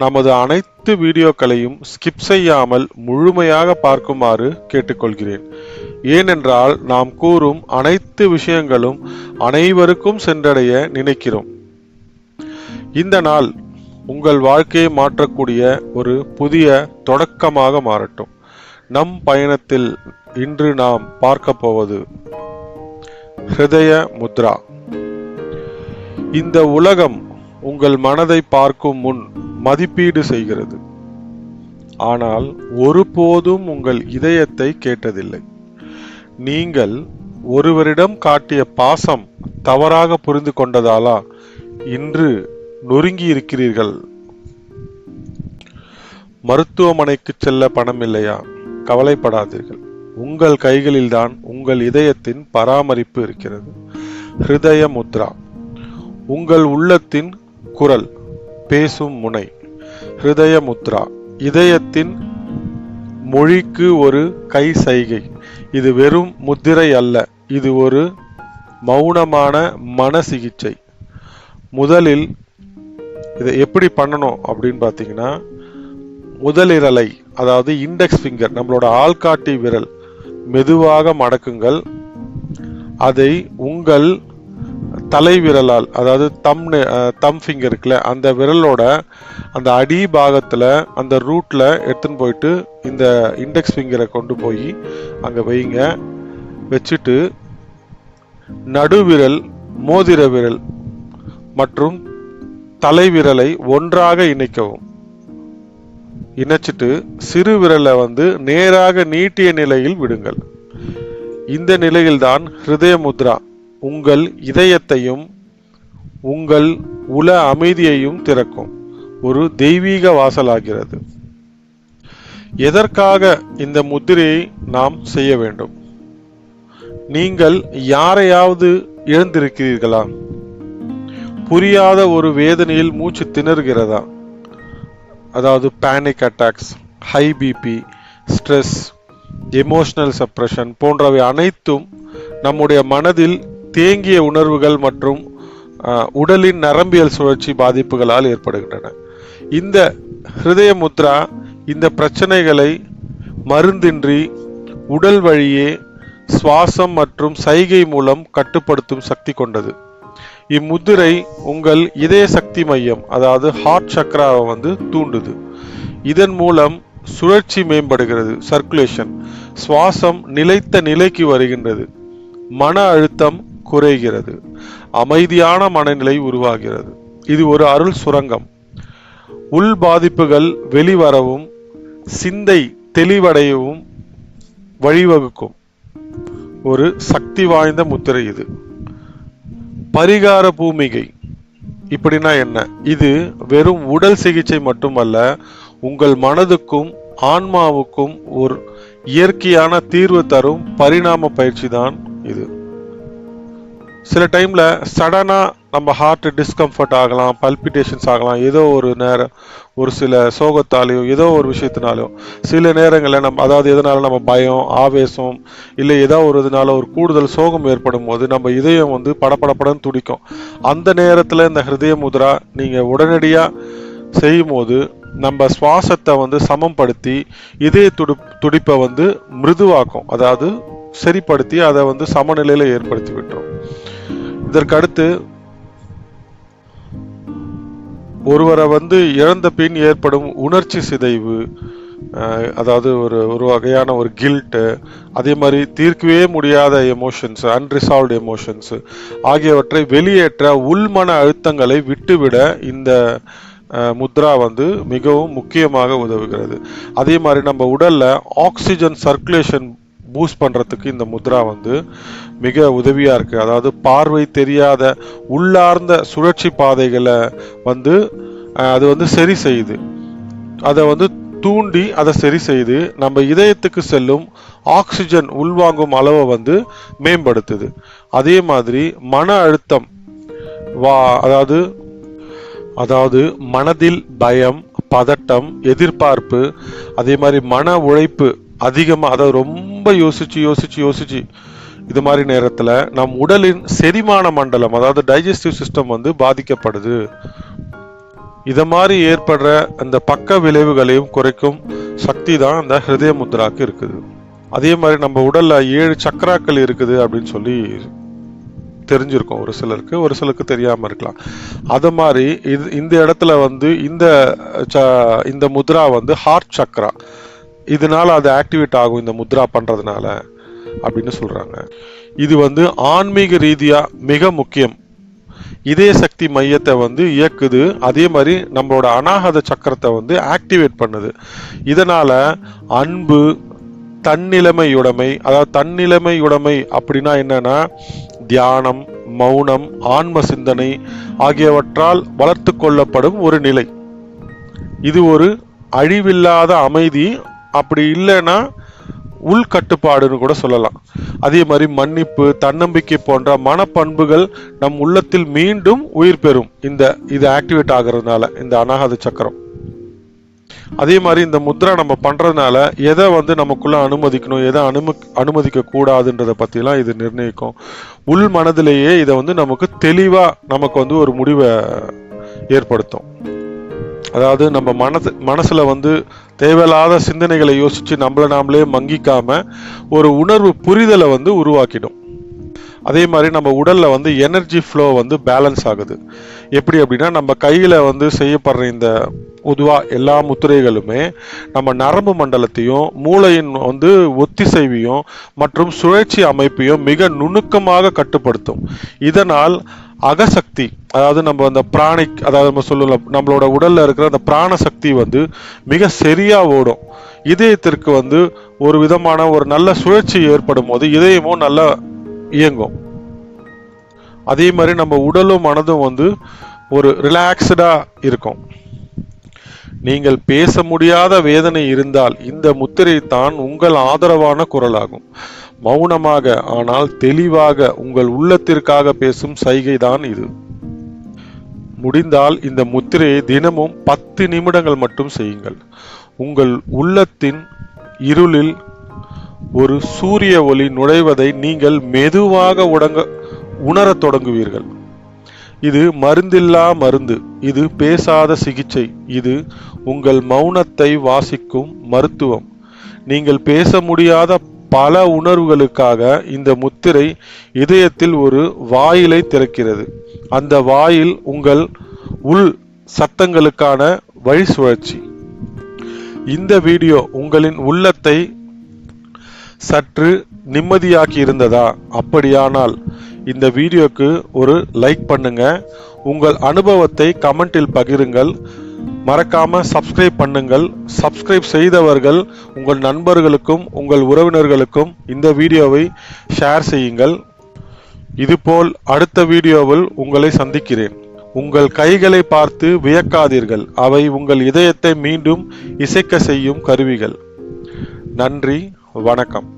நமது அனைத்து வீடியோக்களையும் ஸ்கிப் செய்யாமல் முழுமையாக பார்க்குமாறு கேட்டுக்கொள்கிறேன். ஏனென்றால் நாம் கூறும் அனைத்து விஷயங்களும் அனைவருக்கும் சென்றடைய நினைக்கிறோம். இந்த நாள் உங்கள் வாழ்க்கையை மாற்றக்கூடிய ஒரு புதிய தொடக்கமாக மாறட்டும். நம் பயணத்தில் இன்று நாம் பார்க்க போவது ஹிருதய முத்ரா. இந்த உலகம் உங்கள் மனதை பார்க்கும் முன் மதிப்பீடு செய்கிறது. ஆனால் ஒருபோதும் உங்கள் இதயத்தை கேட்டதில்லை. நீங்கள் ஒருவரிடம் காட்டிய பாசம் தவறாக புரிந்து கொண்டதாலா? இன்று நொறுங்கி இருக்கிறீர்கள் மருத்துவமனைக்கு செல்ல பணம் இல்லையா? கவலைப்படாதீர்கள். உங்கள் கைகளில்தான் உங்கள் இதயத்தின் பராமரிப்பு இருக்கிறது. ஹிருதய முத்ரா. உங்கள் உள்ளத்தின் குரல். பேசும் முனை. ஹிருதய முத்ரா இதயத்தின் மொழிக்கு ஒரு கை சைகை. இது வெறும் முத்திரை அல்ல. இது ஒரு மௌனமான மன சிகிச்சை. முதலில் இதை எப்படி பண்ணணும் அப்படின்னு பார்த்தீங்கன்னா முதலிரலை அதாவது இண்டெக்ஸ் ஃபிங்கர் நம்மளோட ஆள்காட்டி விரல் மெதுவாக மடக்குங்கள். அதை உங்கள் தலைவிரலால் அதாவது தம் தம் ஃபிங்கர் இருக்குல்ல அந்த விரலோட அந்த அடி பாகத்தில் அந்த ரூட்டில் எடுத்துன்னு போயிட்டு இந்த இண்டெக்ஸ் ஃபிங்கரை கொண்டு போய் அங்கே வைங்க. வச்சுட்டு நடுவிரல் மோதிர விரல் மற்றும் தலைவிரலை ஒன்றாக இணைக்கவும். இணைச்சிட்டு சிறு விரலை வந்து நேராக நீட்டிய நிலையில் விடுங்கள். இந்த நிலையில்தான் ஹிருதய முத்ரா உங்கள் இதயத்தையும் உங்கள் உல அமைதியையும் திறக்கும். ஒரு தெய்வீக வாசலாகிறது. எதற்காக இந்த முத்திரையை நாம் செய்ய வேண்டும்? நீங்கள் யாரையாவது இழந்திருக்கிறீர்களா? புரியாத ஒரு வேதனையில் மூச்சு திணறுகிறதா? அதாவது panic attacks high BP stress emotional suppression போன்றவை அனைத்தும் நம்முடைய மனதில் தேங்கிய உணர்வுகள் மற்றும் உடலின் நரம்பியல் சுழற்சி பாதிப்புகளால் ஏற்படுகின்றன. இந்த ஹிருதய முத்ரா இந்த பிரச்சனைகளை மருந்தின்றி உடல் வழியே சுவாசம் மற்றும் சைகை மூலம் கட்டுப்படுத்தும் சக்தி கொண்டது. இம்முதிரை உங்கள் இதய சக்தி மையம் அதாவது ஹார்ட் சக்கராவை வந்து தூண்டுது. இதன் மூலம் சுழற்சி மேம்படுகிறது சர்க்குலேஷன் சுவாசம் நிலைத்த நிலைக்கு வருகின்றது. மன அழுத்தம் குறைகிறது. அமைதியான மனநிலை உருவாகிறது. இது ஒரு அருள் சுரங்கம். உள் பாதிப்புகள் வெளிவரவும் சிந்தை தெளிவடையவும் வழிவகுக்கும். ஒரு சக்தி வாய்ந்த முத்திரை இது. பரிகார பூமிகை. இப்படின்னா என்ன? இது வெறும் உடல் சிகிச்சை மட்டுமல்ல உங்கள் மனதுக்கும் ஆன்மாவுக்கும் ஒரு இயற்கையான தீர்வு தரும் பரிணாம பயிற்சி தான் இது. சில டைமில் சடனாக நம்ம ஹார்ட் டிஸ்கம்ஃபர்ட் ஆகலாம் பல்பிட்டேஷன்ஸ் ஆகலாம். ஏதோ ஒரு நேரம் ஒரு சில சோகத்தாலேயோ ஏதோ ஒரு விஷயத்தினாலோ சில நேரங்களில் நம்ம அதாவது எதனால நம்ம பயம் ஆவேசம் இல்லை ஏதோ ஒரு இதனால ஒரு கூடுதல் சோகம் ஏற்படும் போது நம்ம இதயம் வந்து படப்படப்படன்னு துடிக்கும். அந்த நேரத்தில் இந்த ஹிருதய முதிரா நீங்கள் உடனடியாக செய்யும் போது நம்ம சுவாசத்தை வந்து சமம்படுத்தி இதய துடி துடிப்பை வந்து மிருதுவாக்கும். அதாவது சரிப்படுத்தி அதை வந்து சமநிலையில் ஏற்படுத்தி விட்டுரும். இதற்கடுத்து ஒருவரை வந்து இழந்த பின் ஏற்படும் உணர்ச்சி சிதைவு அதாவது ஒரு ஒரு வகையான ஒரு கில்ட்டு அதே மாதிரி தீர்க்கவே முடியாத எமோஷன்ஸ் அன்ரிசால்வ்டு எமோஷன்ஸ் ஆகியவற்றை வெளியேற்ற உள்மன அழுத்தங்களை விட்டுவிட இந்த முத்ரா வந்து மிகவும் முக்கியமாக உதவுகிறது. அதே மாதிரி நம்ம உடலில் ஆக்சிஜன் சர்க்குலேஷன் பூஸ்ட் பண்ணுறதுக்கு இந்த முத்ரா வந்து மிக உதவியாக இருக்குது அதாவது பார்வை தெரியாத உள்ளார்ந்த சுழற்சி பாதைகளை வந்து அது வந்து சரி செய்யுது. அதை வந்து தூண்டி அதை சரி செய்து நம்ம இதயத்துக்கு செல்லும் ஆக்சிஜன் உள்வாங்கும் அளவை வந்து மேம்படுத்துது. அதே மாதிரி மன அழுத்தம் வா அதாவது அதாவது மனதில் பயம் பதட்டம் எதிர்பார்ப்பு அதே மாதிரி மன உழைப்பு அதிகமாக அதாவது ரொம்ப யோசிச்சு யோசிச்சு யோசிச்சு இது மாதிரி நேரத்தில் நம் உடலின் செரிமான மண்டலம் அதாவது டைஜஸ்டிவ் சிஸ்டம் வந்து பாதிக்கப்படுது. இதை மாதிரி ஏற்படுற அந்த பக்க விளைவுகளையும் குறைக்கும் சக்தி தான் அந்த ஹிருதய முத்ராக்கு இருக்குது. அதே மாதிரி நம்ம உடலில் ஏழு சக்கராக்கள் இருக்குது அப்படின்னு சொல்லி தெரிஞ்சிருக்கும் ஒரு சிலருக்கு. ஒரு சிலருக்கு தெரியாமல் இருக்கலாம். அது மாதிரி இது இந்த இடத்துல வந்து இந்த ச- இந்த முத்ரா வந்து ஹார்ட் சக்ரா இதனால் அது ஆக்டிவேட் ஆகும் இந்த முத்ரா பண்ணுறதுனால அப்படின்னு சொல்கிறாங்க இது வந்து ஆன்மீக ரீதியாக மிக முக்கியம். இதய சக்தி மையத்தை வந்து இயக்குது. அதே மாதிரி நம்மளோட அனாகத சக்கரத்தை வந்து ஆக்டிவேட் பண்ணுது. இதனால் அன்பு தன்னிலைமையுடைமை அதாவது தன்னிலைமையுடைமை அப்படின்னா என்னன்னா தியானம் மௌனம் ஆன்ம சிந்தனை ஆகியவற்றால் வளர்த்து கொள்ளப்படும் ஒரு நிலை. இது ஒரு அழிவில்லாத அமைதி அப்படி இல்லைன்னா உள்கட்டுப்பாடுன்னு கூட சொல்லலாம். அதே மாதிரி மன்னிப்பு தன்னம்பிக்கை போன்ற மனப்பண்புகள் நம் உள்ளத்தில் மீண்டும் உயிர் பெறும். இந்த இது ஆக்டிவேட் ஆகுறதுனால இந்த அனாகத சக்கரம். அதே மாதிரி இந்த முத்ரா நம்ம பண்ணுறதுனால எதை வந்து நமக்குள்ளே அனுமதிக்கணும் எதை அனும அனுமதிக்க கூடாதுன்றத பற்றிலாம் இது நிர்ணயிக்கும். உள் மனதிலேயே இதை வந்து நமக்கு தெளிவாக நமக்கு வந்து ஒரு முடிவை ஏற்படுத்தும். அதாவது நம்ம மனசு மனசில் வந்து தேவையில்லாத சிந்தனைகளை யோசித்து நம்மளை நாமளே மங்கிக்காம ஒரு உணர்வு புரிதலை வந்து உருவாக்கிடும். அதே மாதிரி நம்ம உடலில் வந்து எனர்ஜி ஃப்ளோ வந்து பேலன்ஸ் ஆகுது. எப்படி அப்படின்னா நம்ம கையில் வந்து செய்யப்படுற இந்த பொதுவாக எல்லா முத்திரைகளுமே நம்ம நரம்பு மண்டலத்தையும் மூளையின் வந்து ஒத்திசைவையும் மற்றும் சுழற்சி அமைப்பையும் மிக நுணுக்கமாக கட்டுப்படுத்தும். இதனால் அகசக்தி அதாவது நம்ம அந்த பிராணிக் அதாவது நம்ம சொல்லலாம் நம்மளோட உடல்ல இருக்கிற அந்த பிராண சக்தி வந்து மிக சரியா ஓடும். இதயத்திற்கு வந்து ஒரு விதமான ஒரு நல்ல சுழற்சி ஏற்படும் போது இதயமும் நல்லா இயங்கும். அதே மாதிரி நம்ம உடலும் மனதும் வந்து ஒரு ரிலாக்ஸ்டா இருக்கும். நீங்கள் பேச முடியாத வேதனை இருந்தால் இந்த முத்திரை தான் உங்கள் ஆதரவான குரலாகும். மௌனமாக ஆனால் தெளிவாக உங்கள் உள்ளத்திற்காக பேசும் சைகைதான் இது. முடிந்தால் இந்த முத்திரையை தினமும் பத்து நிமிடங்கள் மட்டும் செய்யுங்கள். உங்கள் உள்ளத்தின் இருளில் ஒரு சூரிய ஒளி நுழைவதை நீங்கள் மெதுவாக உடங்க உணரத் தொடங்குவீர்கள். இது மருந்தில்லா மருந்து இது பேசாத சிகிச்சை இது உங்கள் மௌனத்தை வாசிக்கும் மருத்துவம். நீங்கள் பேச முடியாத பல உணர்வுகளுக்காக இந்த முத்திரை இதயத்தில் ஒரு வாயிலை திறக்கிறது. அந்த வாயில் உங்கள் உள் சத்தங்களுக்கான வழி சுழற்சி. இந்த வீடியோ உங்களின் உள்ளத்தை சற்று நிம்மதியாக்கி இருந்ததா அப்படியானால் இந்த வீடியோக்கு ஒரு லைக் பண்ணுங்க. உங்கள் அனுபவத்தை கமெண்டில் பகிருங்கள். மறக்காம சப்ஸ்கிரைப் பண்ணுங்கள். சப்ஸ்கிரைப் செய்தவர்கள் உங்கள் நண்பர்களுக்கும் உங்கள் உறவினர்களுக்கும் இந்த வீடியோவை ஷேர் செய்யுங்கள். இதுபோல் அடுத்த வீடியோவில் உங்களை சந்திக்கிறேன். உங்கள் கைகளை பார்த்து வியக்காதீர்கள். அவை உங்கள் இதயத்தை மீண்டும் இசைக்க செய்யும் கருவிகள். நன்றி வணக்கம்.